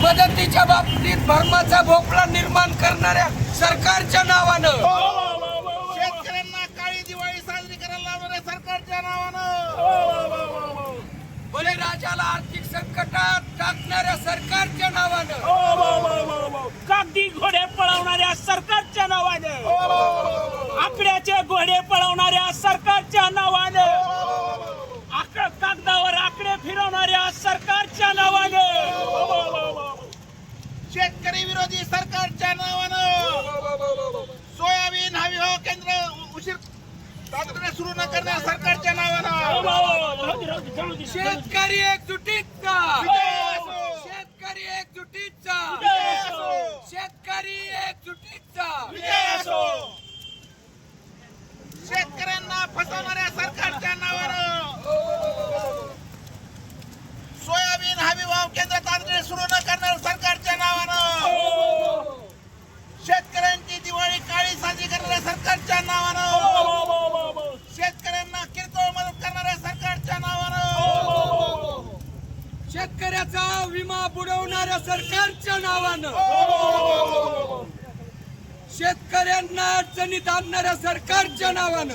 मदतीच्या बाबतीत भरमाचा भोपळा निर्माण करणाऱ्या सरकारच्या नावानं शेतकऱ्यांना काळी दिवाळी साजरी करायला लावणाऱ्या सरकारच्या नावानं बळीराजाला आर्थिक संकटात टाकणाऱ्या सरकारच्या नावानं कागदी घोडे पळवणाऱ्या सरकारच्या नावानं आकड्याचे घोडे पळवणाऱ्या सरकारच्या नावानं या नावानं सोयाबीन हवी हो केंद्र उशीर तातडीने सुरू न करणार सरकारच्या नावानं. शेतकरी एकजुटीचा. विजय शेतकरी एकजुटीचा. विजय शेतकरी एकजुटीचा. विजय शेतकऱ्यांना फसवणाऱ्या सरकारच्या नावानं सोयाबीन हमी भाव केंद्र तातडीने सुरू न करणाऱ्या सरकारच्या नावानं शेतकऱ्यांची दिवाळी काळी साजरी करणाऱ्या सरकारच्या नावानं शेतकऱ्यांना किरकोळ मदत करणाऱ्या सरकारच्या नावानं शेतकऱ्याचा विमा बुडवणाऱ्या सरकारच्या नावानं. शेतकऱ्यांना अडचणीत आणणाऱ्या सरकारच्या नावानं.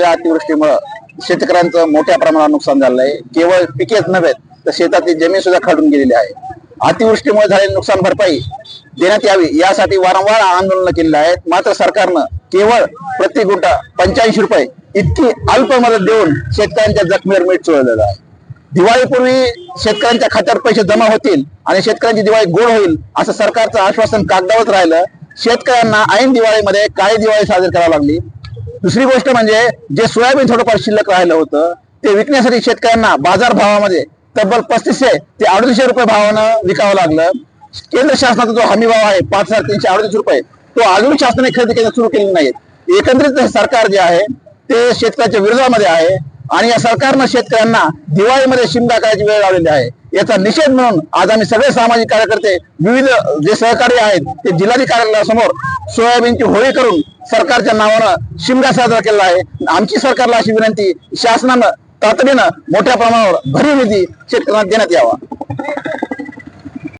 या अतिवृष्टीमुळं शेतकऱ्यांचं मोठ्या प्रमाणात नुकसान झालं आहे केवळ पिकेच नव्हे तर शेतातील जमीन सुद्धा खाडून गेलेली आहे. अतिवृष्टीमुळे झालेली नुकसान भरपाई देण्यात यावी यासाठी वारंवार आंदोलन केलेले आहेत. मात्र सरकारनं केवळ प्रति गुंठा पंच्याऐंशी रुपये इतकी अल्प मदत देऊन शेतकऱ्यांच्या जखमीवर मीठ चोळलेलं आहे. दिवाळीपूर्वी शेतकऱ्यांच्या खात्यावर पैसे जमा होतील आणि शेतकऱ्यांची दिवाळी गोड होईल असं सरकारचं आश्वासन कागदावत राहिलं. शेतकऱ्यांना ऐन दिवाळीमध्ये काळी दिवाळी साजरी करावी लागली. दुसरी गोष्ट म्हणजे जे सोयाबीन थोडंफार शिल्लक राहिलं होतं ते विकण्यासाठी शेतकऱ्यांना बाजार भावामध्ये तब्बल पस्तीसशे ते अडतीसशे रुपये भावानं विकावं लागलं. केंद्र शासनाचा जो हमी भाव आहे पाच हजार तीनशे अडतीस रुपये तो अजून शासनाने खरेदी केंद्र सुरू केलेले नाहीत. एकंदरीत सरकार जे आहे ते शेतकऱ्याच्या विरोधामध्ये आहे आणि या सरकारनं शेतकऱ्यांना दिवाळीमध्ये शिमगा करायची वेळ लावलेली आहे. याचा निषेध म्हणून आज आम्ही सगळे सामाजिक कार्यकर्ते विविध जे सहकारी आहेत ते जिल्हाधिकाऱ्यांसमोर सोयाबीनची होळी करून सरकारच्या नावानं शिमगा साजरा केलेला आहे. आमची सरकारला अशी विनंती शासनानं तातडीनं मोठ्या प्रमाणावर भरीव निधी शेतकऱ्यांना देण्यात यावा.